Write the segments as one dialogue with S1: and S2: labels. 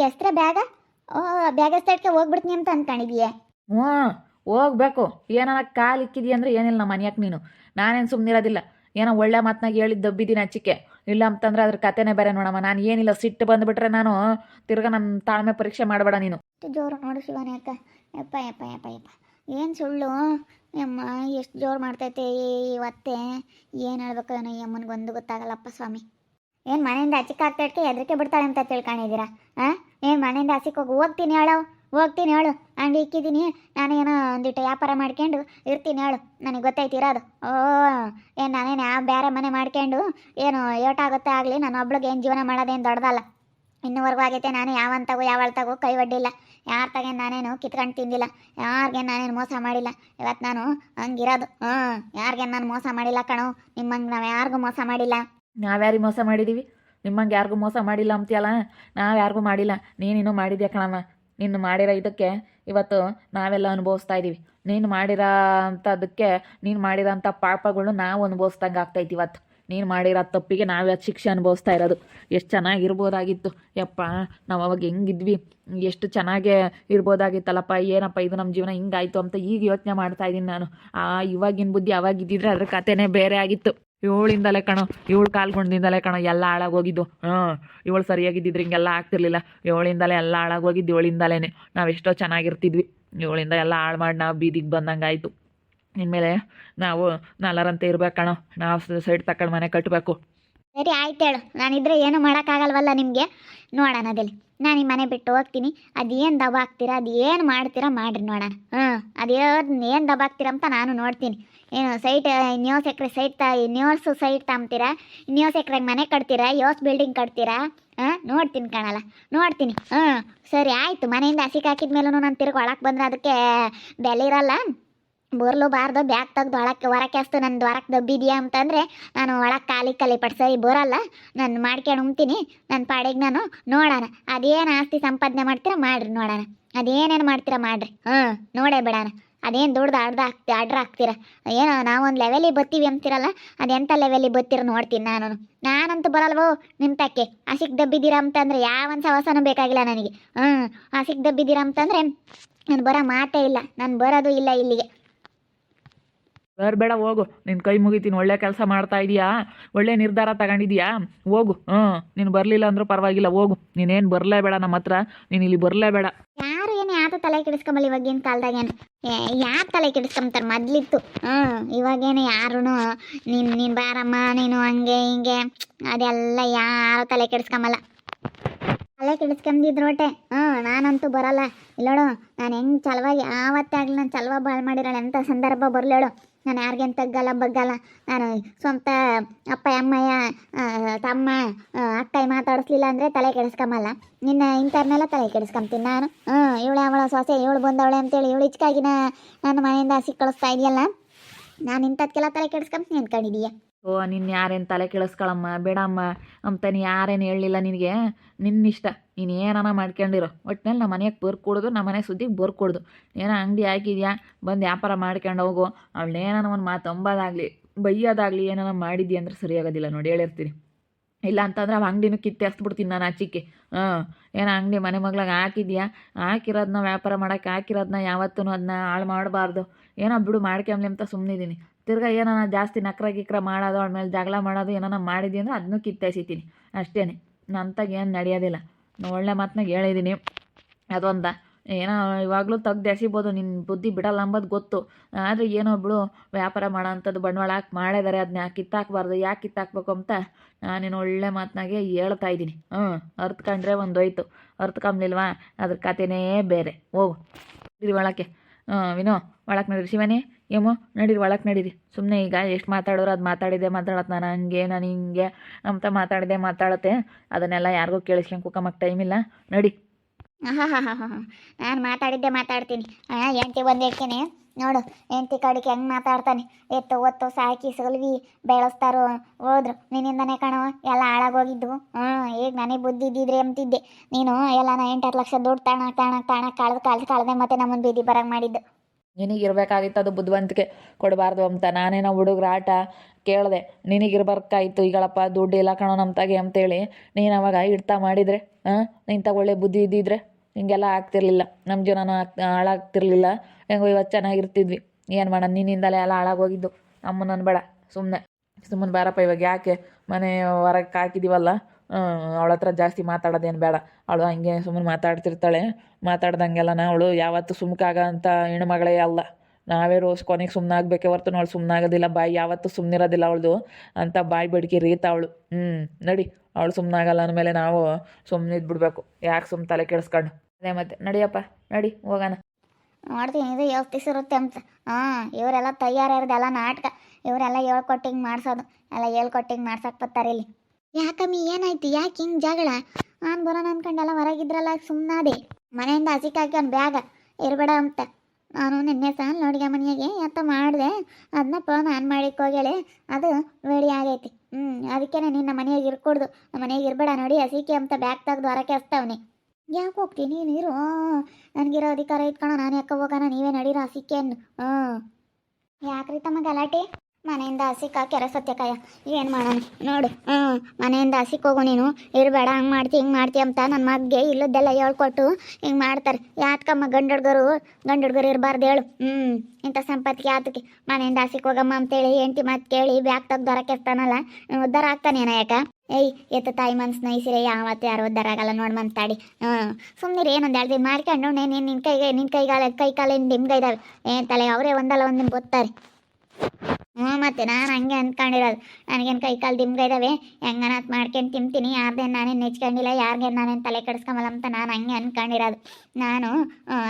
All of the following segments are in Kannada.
S1: ಹಂಗೆ ಹೆಸ್ರ ಬ್ಯಾಗ? ಓ ಬ್ಯಾಗ್ ಎಸ್ತಡ್ಕೆ ಹೋಗ್ಬಿಡ್ತೀನಿ ಅಂತ ಅನ್ಕೊಂಡಿದೀಯ.
S2: ಹ್ಞೂ ಹೋಗ್ಬೇಕು. ಏನಾರ ಕಾಲು ಇಕ್ಕಿದಿ ಅಂದ್ರೆ ಏನಿಲ್ಲ ನಮ್ಮ ಮನೆಯಕ್ಕೆ ನೀನು. ನಾನೇನು ಸುಮ್ಮನಿರೋದಿಲ್ಲ ಏನೋ ಒಳ್ಳೆ ಮಾತನಾಗ ಹೇಳಿದ್ದು ದಬ್ಬಿದ್ದೀನಿ ಅಚ್ಚಿಕೆ. ಇಲ್ಲ ಅಂತಂದ್ರೆ ಅದ್ರ ಕತೆನೇ ಬೇರೆ ನೋಡಮ್ಮ. ನಾನು ಏನಿಲ್ಲ ಸಿಟ್ಟು ಬಂದುಬಿಟ್ರೆ ನಾನು ತಿರ್ಗಾ ನನ್ನ ತಾಳ್ಮೆ ಪರೀಕ್ಷೆ ಮಾಡಬೇಡ ನೀನು.
S1: ಜೋರು ನೋಡು ಶಿವನೇ ಅಕ್ಕ. ಯಪ್ಪ ಯಪ್ಪ ಯಪ್ಪ ಯಪ್ಪ. ಏನು ಸುಳ್ಳು? ಯಮ್ಮ ಎಷ್ಟು ಜೋರು ಮಾಡ್ತೈತೆ ಇವತ್ತೆ? ಏನು ಹೇಳ್ಬೇಕು ಏನೋ ಒಂದು ಗೊತ್ತಾಗಲ್ಲಪ್ಪ ಸ್ವಾಮಿ. ಏನು ಮನೆಯಿಂದ ಆಚಿಕ್ ಆಗ್ತಾಡ್ಕೆ ಹೆದರಿಕೆ ಬಿಡ್ತಾಳೆ ಅಂತ ತಿಳ್ಕೊಂಡಿದ್ದೀರಾ? ಹಾಂ ಏನು ಮನೆಯಿಂದ ಆಚಿಕ್ ಹೋಗಿ. ಹೋಗ್ತೀನಿ ಹೇಳು. ಹೋಗ್ತೀನಿ ಹೇಳು. ಅಂಗಡಿ ಇಕ್ಕಿದ್ದೀನಿ. ನಾನು ಏನೋ ಒಂದಿಟ್ಟು ವ್ಯಾಪಾರ ಮಾಡ್ಕೊಂಡು ಇರ್ತೀನಿ ಹೇಳು. ನನಗೆ ಗೊತ್ತೈತಿ ಇರೋದು. ಓ ಏನು ನಾನೇನು ಯಾವ ಬೇರೆ ಮನೆ ಮಾಡ್ಕೊಂಡು ಏನು ಏಟಾಗುತ್ತೆ ಆಗಲಿ, ನಾನು ಒಬ್ಳಿಗೆ ಏನು ಜೀವನ ಮಾಡೋದೇನು ದೊಡ್ಡದಲ್ಲ. ಇನ್ನೂವರೆಗೂ ಆಗೈತೆ, ನಾನು ಯಾವಂತಾಗೂ ಯಾವಳ್ತಾಗೂ ಕೈ ಒಡ್ಡಿಲ್ಲ ಯಾರ ತಗೇನು ನಾನೇನು ಕಿತ್ಕೊಂಡು ತಿಂದಿಲ್ಲ. ಯಾರಿಗೇನು ನಾನೇನು ಮೋಸ ಮಾಡಿಲ್ಲ. ಇವತ್ತು ನಾನು ಹಂಗಿರೋದು. ಹ್ಞೂ ಯಾರಿಗೇನು ನಾನು ಮೋಸ ಮಾಡಿಲ್ಲ ಕಣೋ. ನಿಮ್ಮಂಗೆ ನಾವು ಯಾರಿಗೂ ಮೋಸ ಮಾಡಿಲ್ಲ.
S2: ನಾವ್ಯಾರಿಗೆ ಮೋಸ ಮಾಡಿದ್ದೀವಿ ನಿಮ್ಮಂಗೆ ಯಾರಿಗೂ ಮೋಸ ಮಾಡಿಲ್ಲ ಅಂತೀಯಲ್ಲ? ನಾವು ಯಾರಿಗೂ ಮಾಡಿಲ್ಲ. ನೀನಿನ್ನೂ ಮಾಡಿದ್ಯಾ ಕಣಮ್ಮ ನೀನು ಮಾಡಿರೋ ಇದಕ್ಕೆ ಇವತ್ತು ನಾವೆಲ್ಲ ಅನುಭವಿಸ್ತಾ ಇದ್ದೀವಿ ನೀನು ಮಾಡಿರೋ ಅಂಥದಕ್ಕೆ ನೀನು ಮಾಡಿರೋಂಥ ಪಾಪಗಳು ನಾವು ಅನುಭವಿಸ್ದಂಗೆ ಆಗ್ತೈತಿ ಇವತ್ತು. ನೀನು ಮಾಡಿರೋ ತಪ್ಪಿಗೆ ನಾವೇ ಶಿಕ್ಷೆ ಅನುಭವಿಸ್ತಾ ಇರೋದು. ಎಷ್ಟು ಚೆನ್ನಾಗಿರ್ಬೋದಾಗಿತ್ತು. ಯಪ್ಪ, ನಾವು ಅವಾಗ ಹೆಂಗಿದ್ವಿ? ಎಷ್ಟು ಚೆನ್ನಾಗೇ ಇರ್ಬೋದಾಗಿತ್ತಲ್ಲಪ್ಪ? ಏನಪ್ಪ ಇದು ನಮ್ಮ ಜೀವನ ಹಿಂಗಾಯ್ತು ಅಂತ ಈಗ ಯೋಚನೆ ಮಾಡ್ತಾ ಇದ್ದೀನಿ ನಾನು. ಆ ಇವಾಗಿನ ಬುದ್ಧಿ ಅವಾಗಿದ್ದಿದ್ರೆ ಅದ್ರ ಕಥೆನೇ ಬೇರೆ ಆಗಿತ್ತು. ಇವಳಿಂದಲೇ ಕಣೋ, ಇವಳು ಕಾಲ್ಗೊಂಡಿಂದಲೇ ಕಣೋ, ಎಲ್ಲ ಹಾಳಾಗೋಗಿದ್ದು. ಹಾಂ, ಇವಳು ಸರಿಯಾಗಿದ್ದಿದ್ರೆ ಹಿಂಗೆಲ್ಲ ಆಗ್ತಿರ್ಲಿಲ್ಲ. ಇವಳಿಂದಲೇ ಎಲ್ಲ ಹಾಳಾಗೋಗಿದ್ದು ಇವಳಿಂದಲೇ ನಾವೆಷ್ಟೋ ಚೆನ್ನಾಗಿರ್ತಿದ್ವಿ. ಇವಳಿಂದ ಎಲ್ಲ ಹಾಳು ಮಾಡಿ ನಾವು ಬೀದಿಗೆ ಬಂದಂಗೆ ಆಯಿತು ಇನ್ಮೇಲೆ ನಾವು ನಲ್ಲರಂತೆ ಇರ್ಬೇಕು ಕಣೋ. ನಾವು ಸೈಡ್ ತಕೊಂಡು ಮನೆ ಕಟ್ಟಬೇಕು
S1: ಸರಿ, ಆಯ್ತು ಹೇಳು. ನಾನಿದ್ರೆ ಏನು ಮಾಡೋಕ್ಕಾಗಲ್ವಲ್ಲ ನಿಮಗೆ? ನೋಡೋಣ ಅದಲ್ಲಿ. ನಾನು ಈ ಮನೆ ಬಿಟ್ಟು ಹೋಗ್ತೀನಿ. ಅದೇನು ದಬ ಹಾಕ್ತೀರಾ, ಅದು ಏನು ಮಾಡ್ತೀರಾ ಮಾಡಿರಿ ನೋಡೋಣ. ಹ್ಞೂ ಅದೇನು ಏನು ದಬ ಹಾಕ್ತೀರಾ ಅಂತ ನಾನು ನೋಡ್ತೀನಿ. ಏನು ಸೈಟ್ ನ್ಯೂಸ್ ಎಕ್ರೆ ಸೈಟ್ ತ ಇನ್ಯೋಸ್ ಸೈಟ್ ತಗೊಂತೀರಾ ನ್ಯೂಸ್ ಎಕ್ರೆಗೆ ಮನೆ ಕಟ್ತೀರಾ? ಯೋಸ್ ಬಿಲ್ಡಿಂಗ್ ಕಟ್ತೀರಾ? ಹಾಂ, ನೋಡ್ತೀನಿ ಕಾಣಲ್ಲ. ನೋಡ್ತೀನಿ. ಹ್ಞೂ ಸರಿ, ಆಯಿತು. ಮನೆಯಿಂದ ಹಸಿಗೆ ಮೇಲೂ ನಾನು ತಿರ್ಗಿ ಒಳಕ್ಕೆ ಬಂದರೆ ಅದಕ್ಕೆ ಬೆಲೆ ಇರಲ್ಲ. ಬರ್ಲು ಬಾರ್ದು ಬ್ಯಾಗ್ ತೆಗ್ದು ಒಳಕ್ಕೆ ಹೊರಕ್ಕೆ ಅಷ್ಟು ನನ್ನ ಹೊರಕ್ಕೆ ದಬ್ಬಿದ್ಯಾ ಅಂತಂದರೆ ನಾನು ಒಳಗೆ ಕಾಲಿ ಕಲಿ ಪಡ್ಸೋಯಿ ಬೋರಲ್ಲ ನಾನು ಮಾಡ್ಕೊಂಡು ಉಣ್ತೀನಿ ನನ್ನ ಪಾಡಿಗೆ ನಾನು ನೋಡೋಣ. ಅದೇನು ಆಸ್ತಿ ಸಂಪಾದನೆ ಮಾಡ್ತೀರಾ ಮಾಡ್ರಿ ನೋಡೋಣ. ಅದೇನೇನು ಮಾಡ್ತೀರಾ ಮಾಡ್ರಿ. ಹಾಂ, ನೋಡೇ ಬಿಡೋಣ. ಅದೇನು ದುಡ್ದು ಅರ್ಧ ಹಾಕ್ತಿ ಆರ್ಡ್ರ್ ಹಾಕ್ತೀರಾ. ಏನೋ ನಾವೊಂದು ಲೆವೆಲಿಗೆ ಬತ್ತೀವಿ ಅಂತೀರಲ್ಲ ಅದೆಂಥ ಲೆವೆಲಿಗೆ ಬತ್ತೀರ ನೋಡ್ತೀನಿ ನಾನು ನಾನಂತೂ ಬರಲ್ವೋ ನಿಮ್ಮ ತಕ್ಕೆ ಹಸಿಗೆ ದಬ್ಬಿದ್ದೀರಾ ಅಂತಂದರೆ ಯಾವೊಂದು ಸವಸನೂ ಬೇಕಾಗಿಲ್ಲ ನನಗೆ. ಹ್ಞೂ ಹಸಿಗೆ ದಬ್ಬಿದ್ದೀರಾ ಅಂತಂದರೆ ನಾನು ಬರೋ ಮಾತೇ ಇಲ್ಲ, ನಾನು ಬರೋದು ಇಲ್ಲ ಇಲ್ಲಿಗೆ.
S2: ಬೇಡ, ಹೋಗು. ನಿನ್ನ ಕೈ ಮುಗಿತೀನಿ. ಒಳ್ಳೆ ಕೆಲಸ ಮಾಡ್ತಾ ಇದೀಯಾ? ಒಳ್ಳೆ ನಿರ್ಧಾರ ತಗೊಂಡಿದ್ಯಾ? ಹೋಗು. ಹ್ಞೂ, ನೀನು ಬರಲಿಲ್ಲ ಅಂದ್ರೂ ಪರವಾಗಿಲ್ಲ. ಹೋಗು. ನೀನೇನು ಬರಲೇಬೇಡ ನಮ್ಮ ಹತ್ರ. ನೀನು ಇಲ್ಲಿ ಬರಲೇಬೇಡ
S1: ಯಾರು ಏನು ಯಾತ ತಲೆ ಕೆಡಿಸ್ಕೊಂಬಲ್ಲ ಇವಾಗಿನ ಕಾಲದಾಗೇನು ಯಾರು ತಲೆ ಕೆಡಿಸ್ಕೊಂತಾರೆ ಮೊದ್ಲಿತ್ತು? ಹ್ಞೂ, ಇವಾಗೇನು ಯಾರೂ ನೀನು ನೀನು ಬಾರಮ್ಮ, ನೀನು ಹಂಗೆ ಹಿಂಗೆ. ಅದೆಲ್ಲ ಯಾರು ತಲೆ ಕೆಡಿಸ್ಕೊಂಬಲ್ಲ. ತಲೆ ಕೆಡಿಸ್ಕೊಂಡಿದ್ರು ಒಟ್ಟೆ ಹ್ಞೂ, ನಾನಂತೂ ಬರಲ್ಲ. ಇಲ್ಲೋಡು, ನಾನು ಹೆಂಗೆ ಚಲವಾಗಿ ಯಾವತ್ತೇ ಆಗಲಿ ನಾನು ಚಲವ ಬಾಳ್ ಮಾಡಿರೋಣ ಎಂಥ ಸಂದರ್ಭ ಬರಲೇಳು ನಾನು ಯಾರಿಗೇನು ತಗ್ಗಲ್ಲ ಬಗ್ಗಲ್ಲ. ನಾನು ಸ್ವಂತ ಅಪ್ಪ, ಅಮ್ಮಯ್ಯ ತಮ್ಮ ಅಕ್ಕಾಯಿ ಅಕ್ಕ ಮಾತಾಡಿಸ್ಲಿಲ್ಲ ಅಂದರೆ ತಲೆ ಕೆಡಿಸ್ಕೊಂಬಲ್ಲ ನಿನ್ನ ಇಂಥವ್ರನ್ನೆಲ್ಲ ತಲೆ ಕೆಡಿಸ್ಕೊಂತೀನಿ ನಾನು. ಹ್ಞೂ, ಇವಳು ಅವಳ ಸೊಸೆ, ಇವಳು ಬಂದವಳೆ ಅಂತೇಳಿ ಇವಳು ಇಚ್ಕಾಗಿನ ನನ್ನ ಮನೆಯಿಂದ ಹಸಿ ಕಳಿಸ್ತಾ ಇದೆಯಲ್ಲ? ನಾನು ಇಂಥದ್ಕೆಲ್ಲ ತಲೆ ಕೆಡಿಸ್ಕೊಂತೀನಿ ಅನ್ಕೊಂಡಿದೀಯ.
S2: ಓ ನಿನ್ನ ಯಾರೇನು ತಲೆ ಕೆಡಿಸ್ಕೊಳಮ್ಮ, ಬೇಡಮ್ಮ ಅಂತ ನೀ ಯಾರೇನು ಹೇಳಲಿಲ್ಲ ನಿನಗೆ? ನಿನ್ನಿಷ್ಟ. ನೀನು ಏನಾನ ಮಾಡ್ಕೊಂಡಿರೋ. ಒಟ್ಟಿನಲ್ಲಿ ನಮ್ಮ ಮನೆಗೆ ಬರ್ಕೊಡೋದು ನಮ್ಮ ಮನೆ ಸುದ್ದಿಗೆ ಬರ್ಕೊಡ್ದು ಏನೋ ಅಂಗಡಿ ಹಾಕಿದ್ಯಾ? ಬಂದು ವ್ಯಾಪಾರ ಮಾಡ್ಕೊಂಡು ಹೋಗು. ಏನಾನ ಒಂದು ಮಾತು ಅಂಬೋದಾಗಲಿ ಬೈಯೋದಾಗಲಿ ಏನಾನ ಮಾಡಿದ್ಯಾ ಅಂದ್ರೆ ಸರಿಯಾಗೋದಿಲ್ಲ ನೋಡಿ, ಹೇಳಿರ್ತೀನಿ. ಇಲ್ಲ ಅಂತಂದ್ರೆ ಅವ ಅಂಗಡಿನೂ ಕಿತ್ತೆಸ್ಬಿಡ್ತೀನಿ ನಾನು ಆಚಿಕ್ಕೆ ಹಾಂ ಏನೋ ಅಂಗಡಿ ಮನೆ ಮಗ್ಳಾಗ ಹಾಕಿದ್ಯಾ? ಹಾಕಿರೋದನ್ನ ವ್ಯಾಪಾರ ಮಾಡೋಕೆ ಹಾಕಿರೋದನ್ನ ಯಾವತ್ತೂ ಅದನ್ನ ಹಾಳು ಮಾಡಬಾರ್ದು. ಏನೋ ಬಿಡು ಮಾಡ್ಕೊಂಬ್ಲಿ ಅಂತ ಸುಮ್ಮನಿದ್ದೀನಿ ತಿರ್ಗಾ ಏನಾನ ಜಾಸ್ತಿ ನಕ್ರ ಗಿಕ್ರ ಮಾಡೋದು, ಅವಳ ಮೇಲೆ ಜಗಳ ಮಾಡೋದು, ಏನಾನ ಮಾಡಿದ್ವಿ ಅಂದರೆ ಅದನ್ನೂ ಕಿತ್ತೆಸಿತೀನಿ ಅಷ್ಟೇ ನಂತಾಗ ಏನು ನಡೆಯೋದಿಲ್ಲ. ಒಳ್ಳೆ ಮಾತನಾಗ ಹೇಳಿದ್ದೀನಿ ಅದೊಂದ. ಏನೋ ಇವಾಗಲೂ ತೆಗ್ದು ಎಸಿಬೋದು ನಿನ್ನ ಬುದ್ಧಿ ಬಿಡಲ್ಲ ಅಂಬೋದು ಗೊತ್ತು. ಆದರೆ ಏನೋ ಬಿಡು, ವ್ಯಾಪಾರ ಮಾಡೋ ಅಂಥದ್ದು ಬಂಡವಾಳ ಹಾಕಿ ಮಾಡಿದ್ದಾರೆ ಅದನ್ನ ಕಿತ್ತಾಕ್ಬಾರ್ದು, ಯಾಕೆ ಕಿತ್ತಾಕ್ಬೇಕು ಅಂತ ನಾನೇನು ಒಳ್ಳೆ ಮಾತನಾಗೆ ಹೇಳ್ತಾ ಇದ್ದೀನಿ. ಹ್ಞೂ ಅರ್ತ್ಕೊಂಡ್ರೆ ಒಂದೋಯ್ತು. ಅರ್ತ್ಕೊಂಬ್ಲಿಲ್ವಾ ಅದ್ರ ಕತೆನೇ ಬೇರೆ. ಹೋಗು, ನಡೀರಿ ಒಳಕ್ಕೆ. ಹಾಂ ವಿನೋ ಒಳಕ್ಕೆ ನಡೀರಿ. ಶಿವನೇ ಏಮೋ ನಡೀರಿ ಒಳಕ್ಕೆ ನಡೀರಿ. ಸುಮ್ಮನೆ ಈಗ ಎಷ್ಟು ಮಾತಾಡೋರು ಅದು ಮಾತಾಡಿದೆ ಮಾತಾಡತ್ತೆ ನಾನು, ಹಂಗೆ, ನಾನು ಹಿಂಗೆ ಅಂತ ಮಾತಾಡಿದೆ ಮಾತಾಡತ್ತೆ. ಅದನ್ನೆಲ್ಲ ಯಾರಿಗೂ ಕೇಳಿಸ್ಕೊಂಡು ಕುಕ್ಕಮ್ಮಕ್ಕೆ ಟೈಮ್ ಇಲ್ಲ ನಡಿ.
S1: ನಾನು ಮಾತಾಡಿದ್ದೆ ಮಾತಾಡ್ತೀನಿ. ಎಂಟಿ ಬಂದು ಹೇಳ್ತೀನಿ. ನೋಡು ಎಂಟಿ ಕಡಿಕೆ ಹೆಂಗೆ ಮಾತಾಡ್ತಾನೆ. ಎತ್ತು, ಒತ್ತು, ಸಾಕಿ, ಸಲ್ವಿ, ಬೆಳೆಸ್ತಾರೋ. ಹೋದ್ರು. ನಿನ್ನಿಂದನೇ ಕಣೋ, ಎಲ್ಲ ಹಾಳಾಗೋಗಿದ್ದು. ಹ್ಞೂ ಈಗ ನನಗೆ ಬುದ್ಧಿ ಇದ್ದಿದ್ರೆ ಅಂತಿದ್ದೆ. ನೀನು ಎಲ್ಲ ನಾ ಎಂಟತ್ತು ಲಕ್ಷ ದುಡ್ಡು ತಾಣ ತಾಣ ತಾಣ ಕಳ್ದು ಕಳ್ದು, ಕಳ್ದೆ ಮತ್ತೆ ನಮ್ಮನ್ನು ಬೀದಿ ಬರಂಗೆ ಮಾಡಿದ್ದು.
S2: ನಿನಗಿರ್ಬೇಕಾಗಿತ್ತು ಅದು ಬುದ್ಧಿವಂತಿಕೆ. ಕೊಡಬಾರ್ದು ಅಂತ. ನಾನೇನೋ ಹುಡುಗ್ರ ಆಟ ಕೇಳಿದೆ. ನಿನಗಿರ್ಬೇಕಾಯ್ತು ಈಗಳಪ್ಪ ದುಡ್ಡು ಇಲ್ಲ ಕಣೋ ನಮ್ಮ ತಾಗೆ ಅಂತೇಳಿ. ನೀನು ಅವಾಗ ಇಡ್ತಾ ಮಾಡಿದರೆ ಹಾಂ ನಿಂತ ಒಳ್ಳೆ ಬುದ್ಧಿ ಇದ್ದಿದ್ರೆ. ಹಿಂಗೆಲ್ಲ ಆಗ್ತಿರ್ಲಿಲ್ಲ. ನಮ್ಮ ಜೀವನನೂ ಆಗ್, ಹಾಳಾಗ್ತಿರ್ಲಿಲ್ಲ. ಹೆಂಗೋ ಇವತ್ತು ಚೆನ್ನಾಗಿರ್ತಿದ್ವಿ. ಏನು ಮಾಡೋಣ ನಿನ್ನಿಂದಲೇ ಎಲ್ಲ ಹಾಳಾಗೋಗಿದ್ದು. ಅಮ್ಮನ ಅನ್ಬೇಡ ಸುಮ್ಮನೆ ಸುಮ್ಮನೆ ಬಾರಪ್ಪ, ಇವಾಗ ಯಾಕೆ? ಮನೆ ಹೊರಗೆ ಹಾಕಿದ್ದೀವಲ್ಲ ಅವಳ ಹತ್ರ ಜಾಸ್ತಿ ಮಾತಾಡೋದೇನು ಬೇಡ. ಅವಳು ಹಂಗೆ ಸುಮ್ಮನೆ ಮಾತಾಡ್ತಿರ್ತಾಳೆ. ಮಾತಾಡ್ದಂಗೆಲ್ಲ ಅವಳು ಯಾವತ್ತೂ ಸುಮ್ಕಾಗ ಅಂತ ಹೆಣ್ಮಗಳೇ ಅಲ್ಲ. ನಾವೇ ರೋಸ್ ಕೊನೆಗೆ ಸುಮ್ಮನೆ ಆಗಬೇಕೆ ಹೊರ್ತು ಅವಳು ಸುಮ್ಮನೆ ಆಗೋದಿಲ್ಲ ಬಾಯಿ ಯಾವತ್ತೂ ಸುಮ್ಮನಿರೋದಿಲ್ಲ ಅವಳದು. ಅಂತ ಬಾಯಿ ಬಡ್ಕಿ ರೀತ ಅವಳು. ಹ್ಞೂ ನಡಿ. ಅವಳು ಸುಮ್ಮನಾಗಲ್ಲ ಅಂದಮೇಲೆ ನಾವು ಸುಮ್ಮನೆ ಇದ್ಬಿಡ್ಬೇಕು ಯಾಕೆ ಸುಮ್ಮನೆ ತಲೆ ಕೆಡಿಸ್ಕೊಂಡು? ಅದೇ ಮತ್ತೆ. ನಡಿಯಪ್ಪ, ನಡಿ, ಹೋಗೋಣ.
S1: ನೋಡ್ತೀನಿ ಇದು ಇರುತ್ತೆ ಅಂತ. ಹಾಂ, ಇವರೆಲ್ಲ ತಯಾರಿರೋದೆಲ್ಲ ನಾಟಕ. ಇವರೆಲ್ಲ ಹೇಳ್ಕೊಟ್ಟಿಂಗ್ ಮಾಡಿಸೋದು. ಎಲ್ಲ ಹೇಳ್ಕೊಟ್ಟಿಂಗ್ ಮಾಡ್ಸಕ್ಕೆ ಬರ್ತಾರೆ ಇಲ್ಲಿ. ಯಾಕಮ್ಮಿ, ಏನಾಯ್ತು? ಯಾಕೆ ಹಿಂಗೆ ಜಗಳ? ನಾನು ಬರೋಣ ಅನ್ಕೊಂಡೆಲ್ಲ ಹೊರಗಿದ್ರಲ್ಲ ಸುಮ್ಮನಾದೆ ಮನೆಯಿಂದ ಹಸಿಕಾಕಿ ಅವ್ನು ಬ್ಯಾಗ. ಇರಬೇಡ ಅಂತ. ನಾನು ನಿನ್ನೆ ಸಹ ನೋಡಿಗೆ ಮನೆಯಾಗೆ ಅಂತ ಮಾಡಿದೆ. ಅದನ್ನ ಫೋನ್ ಆನ್ ಮಾಡಿಕ್ಕೆ ಅದು ರೆಡಿ ಆಗೈತಿ. ಹ್ಞೂ ಅದಕ್ಕೇನೆ ನಿನ್ನ ಮನೆಯಾಗ ಇರ್ಕೊಡ್ದು. ನಮ್ಮ ಮನೆಯಾಗ ಇರಬೇಡ ನೋಡಿ, ಹಸಿಕೆ ಅಂತ ಬ್ಯಾಗ್ ತೆಗೆದು ಹೊರಕ್ಕೆ ಹಚ್ತಾವನಿ. ಯಾಕೆ ಹೋಗ್ತೀನಿ ನೀರು ನನಗಿರೋ ಅಧಿಕಾರ ಇಟ್ಕೊಂಡು ನಾನು ಯಾಕೆ ಹೋಗೋಣ, ನೀವೇ ನಡೀರೋ ಹಸಿಕೆ ಅನ್ನು ಹ್ಞೂ ಯಾಕ್ರಿ ತಮ್ಮ ಗಲಾಟೆ? ಮನೆಯಿಂದ ಹಸಿಕ ಕೆರೆ ಸತ್ಯಕಾಯ, ಏನು ಮಾಡೋಣ? ನೋಡು ಹ್ಞೂ ಮನೆಯಿಂದ ಹಸಿಕ್ ಹೋಗು ನೀನು. ಇರಬೇಡ ಹಂಗೆ ಮಾಡ್ತಿ, ಹಿಂಗೆ ಮಾಡ್ತಿ ಅಂತ ನನ್ನ ಮಗ್ಗೆ ಇಲ್ಲದ್ದೆಲ್ಲ ಹೇಳ್ಕೊಟ್ಟು ಹಿಂಗೆ ಮಾಡ್ತಾರೆ. ಯಾತ್ಕಮ್ಮ ಗಂಡ ಹುಡ್ಗರು ಗಂಡ ಹುಡ್ಗರು ಇರಬಾರ್ದು ಹೇಳು. ಹ್ಞೂ ಇಂಥ ಸಂಪತ್ತಿಗೆ ಆತಕ್ಕೆ ಮನೆಯಿಂದ ಹಸಿಕ್ ಹೋಗಮ್ಮ ಅಂತೇಳಿ ಹೆಂಡತಿ ಮಾತು ಕೇಳಿ ಬ್ಯಾಗ್ ತೆಗ್ದು ಹೊರಕ್ಕೆ ಉದ್ದಾರ ಆಗ್ತಾನೇನ ಯಾಕ? ಏಯ್, ಎತ್ತ ತಾಯಿ ಮನ್ಸು ನೈಸಿರೆ ಯಾವತ್ತು ಯಾರು ಉದ್ದಾರ ಆಗಲ್ಲ ನೋಡಿ ಮಂತಾಡಿ ಹ್ಞೂ ಸುಮ್ಮನೆ ಏನೊಂದು ಎರಡು ದಿನ ಮಾಡ್ಕೊಂಡು ನೀನು ನಿನ್ನ ಕೈಗೆ ನಿನ್ನ ಕೈಗಾಲ, ಕೈ ಕಾಲೇನು ನಿಮ್ಗೆ ಏನು ತಲೆ, ಅವರೇ ಒಂದಲ್ಲ ಒಂದು ಗೊತ್ತಾರೆ. ಹ್ಞೂ, ಮತ್ತೆ ನಾನು ಹಂಗೆ ಅಂದ್ಕೊಂಡಿರೋದು. ನನಗೇನು ಕೈ ಕಾಲು ದಿಂಗ ಇದ್ದಾವೆ ಹೆಂಗನಾತ್ ಮಾಡ್ಕೊಂಡು ತಿಂತೀನಿ? ಯಾರ್ದೇನು ನಾನೇನು ನೆಚ್ಕೊಂಡಿಲ್ಲ ಯಾರಿಗೇನು ನಾನೇನು ತಲೆ ಕೆಡಿಸ್ಕೊಂಬಲ್ಲ ಅಂತ ನಾನು ಹಂಗೆ ಅಂದ್ಕೊಂಡಿರೋದು. ನಾನು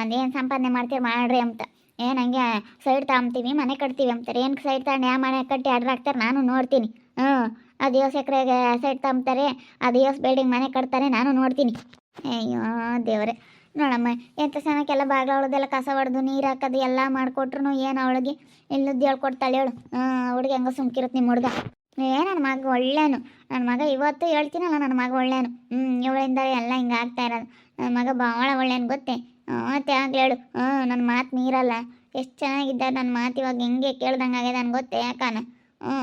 S1: ಅದೇನು ಸಂಪಾದನೆ ಮಾಡ್ತೀವಿ ಮಾಡ್ರಿ ಅಂತ. ಏನು ಹಂಗೆ ಸೈಡ್ ತಗೊಂತೀವಿ, ಮನೆ ಕಟ್ತೀವಿ ಅಂತಾರೆ. ಏನು ಸೈಡ್ ತಗೊಂಡು ಯಾವ ಮನೆ ಕಟ್ಟಿ ಹಾಕ್ತಾರೆ, ನಾನು ನೋಡ್ತೀನಿ. ಹ್ಞೂ ಅದು ಯೋಸ್ ಎಕ್ರೆಗೆ ಸೈಡ್ ತಗೊಂತಾರೆ ಅದು ಯೋಸ್ ಬಿಲ್ಡಿಂಗ್ ಮನೆ ಕಟ್ತಾರೆ, ನಾನು ನೋಡ್ತೀನಿ. ಅಯ್ಯೋ, ದೇವ್ರೆ. ನೋಡಮ್ಮ ಎಂಥ ಸಣ್ಣಕ್ಕೆಲ್ಲ ಬಾಗ್ಲ ಅವಳದೆಲ್ಲ ಕಸ ಹೊಡೆದು ನೀರು ಹಾಕೋದು ಎಲ್ಲ ಮಾಡಿಕೊಟ್ರು ಏನು ಅವಳಿಗೆ? ಇಲ್ಲದ್ದು ಹೇಳ್ಕೊಡ್ತಾಳೆ ಹೇಳು. ಹಾಂ ಹುಡುಗಿ ಹೆಂಗೋ ಸುಮ್ಕಿರುತ್ತೆ ನಿಮ್ಮ ಹುಡುಗ. ಏ ನನ್ನ ಮಗ ಒಳ್ಳೇನು. ನನ್ನ ಮಗ ಇವತ್ತು ಹೇಳ್ತೀನಲ್ಲ ನನ್ನ ಮಗ ಒಳ್ಳೇನು. ಹ್ಞೂ ಇವಳಿಂದ ಎಲ್ಲ ಹಿಂಗೆ ಆಗ್ತಾ ಇರೋದು. ನನ್ನ ಮಗ ಭಾಳ ಒಳ್ಳೇನು ಗೊತ್ತೇ? ಮತ್ತೆ ಆಗಲಿ ಹೇಳು. ಹ್ಞೂ ನನ್ನ ಮಾತು ನೀರಲ್ಲ ಎಷ್ಟು ಚೆನ್ನಾಗಿದ್ದ ನನ್ನ ಮಾತು ಇವಾಗ ಹೆಂಗೆ ಕೇಳ್ದಂಗೆ ಆಗ್ಯದ ನನ್ಗೆ ಗೊತ್ತೇ ಯಾಕಾನ ಹ್ಞೂ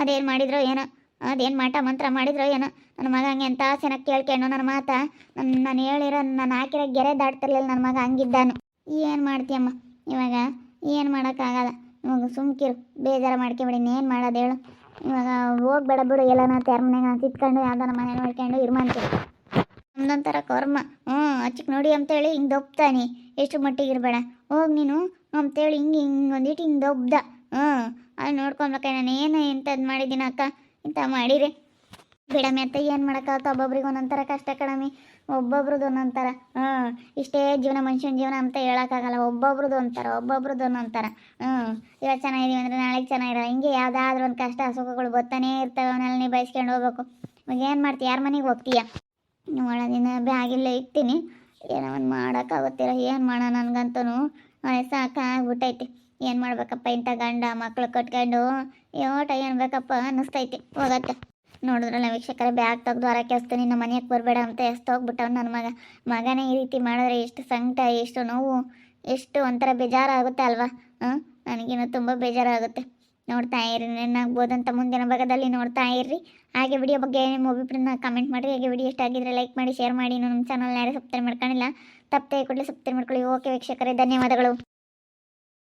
S1: ಅದೇನು ಮಾಡಿದ್ರು ಏನೋ? ಅದೇನು ಮಾಟ ಮಂತ್ರ ಮಾಡಿದ್ರು ಏನೋ? ನನ್ನ ಮಗ ಹಂಗೆ ಎಂತ ಚೆನ್ನಾಗಿ ಕೇಳ್ಕೊಂಡು ನನ್ನ ಮಾತ. ನನ್ನ ನಾನು ಹೇಳಿರೋ ನಾನು ಹಾಕಿರೋ ಗೆರೆ ದಾಟ್ತಿರ್ಲಿಲ್ಲ ನನ್ನ ಮಗ ಹಂಗಿದ್ದಾನು. ಏನು ಮಾಡ್ತೀಯಮ್ಮ? ಇವಾಗ ಏನು ಮಾಡೋಕ್ಕಾಗಲ್ಲ. ಇವಾಗ ಸುಮ್ಕಿರು, ಬೇಜಾರು ಮಾಡ್ಕೊಬೇಡಿ ಏನು ಮಾಡೋದು ಹೇಳು. ಇವಾಗ ಹೋಗ್ಬೇಡ ಬಿಡು ಎಲ್ಲ ನಾ ಯಾರ ಮನೆಗೆ ತಿತ್ಕೊಂಡು ಯಾವ್ದಾರ ಮನೆ ನೋಡ್ಕೊಂಡು ಇರ್ಮಂತೀರಿ ನಮ್ದೊಂಥರ ಕರ್ಮ. ಹ್ಞೂ ಅಚ್ಚಿಕ್ ನೋಡಿ ಅಂತೇಳಿ ಹಿಂಗೆ ದೊಪ್ತಾನೆ. ಎಷ್ಟು ಮಟ್ಟಿಗೆ ಇರಬೇಡ. ಹೋಗಿ ನೀನು ಅಂತೇಳಿ ಹಿಂಗೆ ಹಿಂಗೆ ಒಂದಿಟ್ಟು ಹಿಂಗೆ ದೊಬ್ದ ಹ್ಞೂ ಅದು ನೋಡ್ಕೊಬೇಕ ನಾನು ಏನು ಎಂಥದ್ದು ಮಾಡಿದ್ದೀನಿ ಅಕ್ಕ ಇಂಥ ಮಾಡಿರಿ. ಬಿಡಮ್ಮಿ ಅಂತ ಏನು ಮಾಡೋಕ್ಕಾಗತ್ತೆ ಒಬ್ಬೊಬ್ರಿಗೆ ಒಂದೊಂಥರ ಕಷ್ಟ ಕಡಮಿ. ಒಬ್ಬೊಬ್ರದ್ದು ಒಂದೊಂಥರ, ಹ್ಞೂ, ಇಷ್ಟೇ ಜೀವನ ಮನುಷ್ಯನ ಜೀವನ ಅಂತ ಹೇಳೋಕ್ಕಾಗಲ್ಲ. ಒಬ್ಬೊಬ್ರದ್ದು ಒಂಥರ ಒಬ್ಬೊಬ್ರದ್ದು ಒಂದೊಂಥರ, ಹ್ಞೂ. ಇವತ್ತು ಚೆನ್ನಾಗಿದೀವಿ ಅಂದರೆ ನಾಳೆಗೆ ಚೆನ್ನಾಗಿರೋ ಹಿಂಗೆ ಯಾವುದಾದ್ರೂ ಒಂದು ಕಷ್ಟ, ಸುಖಗಳು ಗೊತ್ತಾನೇ ಇರ್ತವೆ ಅವನ್ನೆಲ್ಲ ನಿಭಾಯಿಸ್ಕೊಂಡು ಹೋಗ್ಬೇಕು. ಇವಾಗ ಏನು ಮಾಡ್ತೀಯ ಯಾರ ಮನೆಗೆ ಹೋಗ್ತೀಯ? ಒಳದಿನ ಬ್ಯಾಗಿಲ್ಲ ಇಡ್ತೀನಿ ಏನೋ ಒಂದು ಮಾಡೋಕ್ಕಾಗುತ್ತಿಲ್ಲ. ಏನು ಮಾಡೋಣ ನನಗಂತೂ ಸಾಕಾಗ್ಬಿಟ್ಟೈತಿ. ಏನು ಮಾಡ್ಬೇಕಪ್ಪ, ಇಂಥ ಗಂಡ ಮಕ್ಕಳು ಕಟ್ಕೊಂಡು ಯೋಟ ಏನು ಬೇಕಪ್ಪ ಅನ್ನಿಸ್ತೈತಿ. ಹೋಗತ್ತೆ. ನೋಡಿದ್ರಲ್ಲ ವೀಕ್ಷಕರೇ ಬ್ಯಾಗ್ ತೆಗೆದು ಹೊರ ಎಸ್ತು ನಿನ್ನ ಮನೆಗೆ ಬರಬೇಡ ಅಂತ ಎಸ್ತು ಹೋಗ್ಬಿಟ್ಟವ್ ನನ್ನ ಮಗ. ಮಗನೇ ಈ ರೀತಿ ಮಾಡಿದ್ರೆ ಎಷ್ಟು ಸಂಕಟ, ಎಷ್ಟು ನೋವು, ಎಷ್ಟು ಒಂಥರ ಬೇಜಾರಾಗುತ್ತೆ ಅಲ್ವಾ? ಹಾಂ? ನನಗಿನ್ನೂ ತುಂಬ ಬೇಜಾರಾಗುತ್ತೆ. ನೋಡ್ತಾ ಇರಿ ಅಂತ ಮುಂದಿನ ಭಾಗದಲ್ಲಿ ನೋಡ್ತಾ ಇರ್ರಿ ಹಾಗೆ ವಿಡಿಯೋ ಬಗ್ಗೆ ನಿಮ್ಮ ಅಭಿಪ್ರಾಯನ ಕಮೆಂಟ್ ಮಾಡಿರಿ. ಹಾಗೆ ವಿಡಿಯೋ ಇಷ್ಟ ಆಗಿದ್ರೆ ಲೈಕ್ ಮಾಡಿ ಶೇರ್ ಮಾಡಿ. ನಮ್ಮ ಚಾನಲ್ ಯಾರು ಸಬ್ಸ್ಕ್ರೈಬ್ ಮಾಡ್ಕೊಂಡಿಲ್ಲ, ತಪ್ಪದೆ ಕೂಡಲೇ ಸಬ್ಸ್ಕ್ರೈಬ್ ಮಾಡ್ಕೊಳ್ಳಿ. ಓಕೆ ವೀಕ್ಷಕರೇ, ಧನ್ಯವಾದಗಳು.